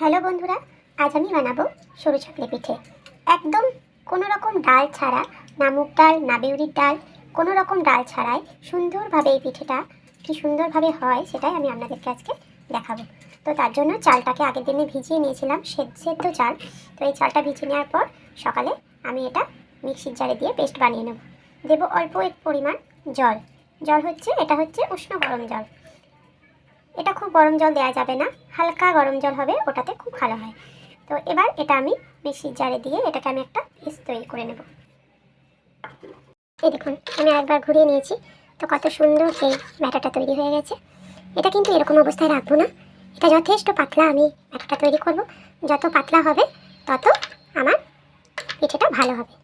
Hello বন্ধুরা, আজ আমি বানাবো সরু চাকলি পিঠে। একদম কোনো রকম ডাল ছাড়া না মুগ ডাল, না বিউরির ডাল, কোনো রকম ডাল ছাড়াই সুন্দরভাবে এই পিঠেটা কি সুন্দরভাবে হয় সেটাই আমি আপনাদেরকে আজকে দেখাবো। তো তার জন্য চালটাকে আগের দিনে ভিজিয়ে নিয়েছিলাম, সেদ্ধ সেদ্ধ চাল। তো এই চালটা ভিজিয়ে নেওয়ার পর সকালে আমি এটা মিক্সির জারে দিয়ে পেস্ট বানিয়ে নেব। দেবো অল্প এক পরিমাণ জল। জল হচ্ছে, এটা হচ্ছে উষ্ণ গরম জল। এটা খুব গরম জল দেওয়া যাবে না, হালকা গরম জল হবে, ওটাতে খুব ভালো হয়। তো এবার এটা আমি মিক্সির জারে দিয়ে এটাকে আমি একটা পেস্ট তৈরি করে নেব। এই দেখুন, আমি একবার ঘুরিয়ে নিয়েছি। তো কত সুন্দর এই ব্যাটাটা তৈরি হয়ে গেছে। এটা কিন্তু এরকম অবস্থায় রাখব না। এটা যথেষ্ট পাতলা আমি ব্যাটাটা তৈরি করব। যত পাতলা হবে, তত আমার পিঠেটা ভালো হবে।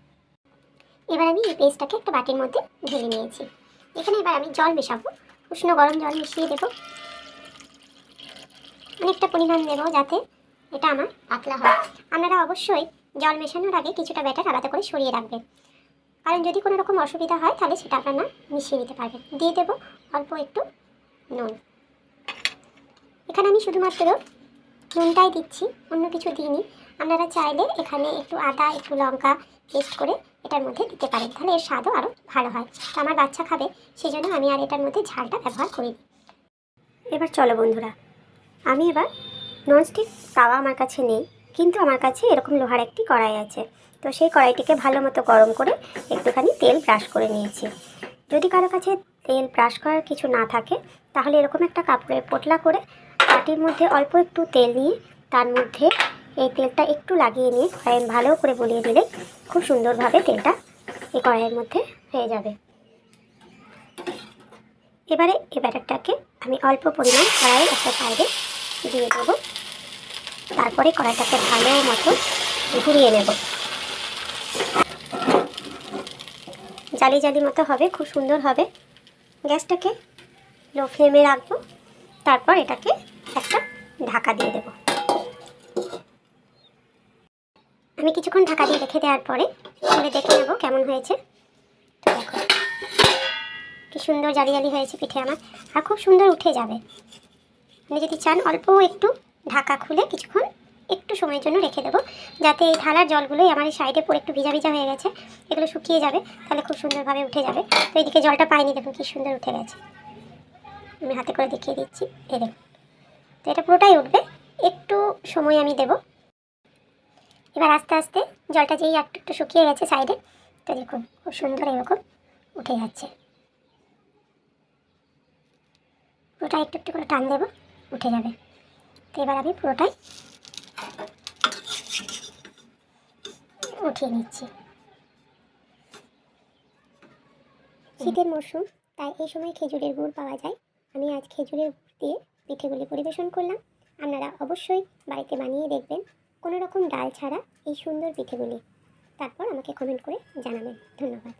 এবার আমি এই পেস্টটাকে একটা বাটির মধ্যে ঢেলে নিয়েছি। এখানে এবার আমি জল মেশাবো। উষ্ণ গরম জল মিশিয়ে দেবো। অনেকটা পরিমাণ দেবো যাতে এটা আমার পাতলা হয়। আপনারা অবশ্যই জল মেশানোর আগে কিছুটা ব্যাটার আলাদা করে সরিয়ে রাখবেন। কারণ যদি কোনো রকম অসুবিধা হয়, তাহলে সেটা আপনারা মিশিয়ে নিতে পারবেন। দিয়ে দেবো অল্প একটু নুন। এখানে আমি শুধুমাত্র নুনটাই দিচ্ছি, অন্য কিছু দিইনি। আপনারা চাইলে এখানে একটু আদা, একটু লঙ্কা পেস্ট করে এটার মধ্যে দিতে পারেন। তাহলে এর স্বাদও আরও ভালো হয়। তো আমার বাচ্চা খাবে সেই জন্য আমি আর এটার মধ্যে ঝালটা ব্যবহার করিনি। এবার চলো বন্ধুরা আমি এবার ননস্টিক তাওয়া আমার কাছে নেই, কিন্তু আমার কাছে এরকম লোহার একটি কড়াই আছে। তো সেই কড়াইটিকে ভালো মতো গরম করে একটুখানি তেল ব্রাশ করে নিয়েছি। যদি কারও কাছে তেল ব্রাশ করার কিছু না থাকে, তাহলে এরকম একটা কাপড়ের পোটলা করে বাটির মধ্যে অল্প একটু তেল নিয়ে তার মধ্যে এই তেলটা একটু লাগিয়ে নিয়ে কড়াই ভালো করে বলিয়ে দিলে খুব সুন্দরভাবে তেলটা এই কড়াইয়ের মধ্যে হয়ে যাবে। এবারে এই ব্যাটারটাকে আমি অল্প পরিমাণ কড়াইয়ের একটা সাইডে দিয়ে দেবো। তারপরে কড়াইটাকে ভালো মতো ঘুরিয়ে নেব। জালি জালি মতো হবে, খুব সুন্দর হবে। গ্যাসটাকে লো ফ্লেমে রাখব। তারপর এটাকে একটা ঢাকা দিয়ে দেব। আমি কিছুক্ষণ ঢাকা দিয়ে রেখে দেওয়ার পরে খুলে দেখে নেব কেমন হয়েছে। তো দেখো, কি সুন্দর জালি জালি হয়েছে পিঠে আমার। আর খুব সুন্দর উঠে যাবে। আপনি যদি চান, অল্প একটু ঢাকা খুলে কিছুক্ষণ একটু সময়ের জন্য রেখে দেবো। যাতে এই থালার জলগুলোই আমার এই সাইডে পরে একটু ভিজা ভিজা হয়ে গেছে, এগুলো শুকিয়ে যাবে, তাহলে খুব সুন্দরভাবে উঠে যাবে। তো এদিকে জলটা পাইনি, দেখুন কি সুন্দর উঠে গেছে। আমি হাতে করে দেখিয়ে দিচ্ছি, এই দেখুন। তো এটা পুরোটাই উঠবে, একটু সময় আমি দেব। এবার আস্তে আস্তে জলটা যেই একটু একটু শুকিয়ে গেছে সাইডে, তো দেখুন খুব সুন্দর এরকম উঠে যাচ্ছে। পুরোটা একটু একটু করে টান দেবো। উঠে যাবে। তো এবার আমি পুরোটাই উঠিয়ে নিচ্ছি। শীতের মরশুম, তাই এই সময় খেজুরের গুড় পাওয়া যায়। আমি আজ খেজুরের গুড় দিয়ে পিঠেগুলি পরিবেশন করলাম। আপনারা অবশ্যই বাড়িতে বানিয়ে দেখবেন কোনো রকম ডাল ছাড়া এই সুন্দর পিঠেগুলি। তারপর আমাকে কমেন্ট করে জানাবেন। ধন্যবাদ।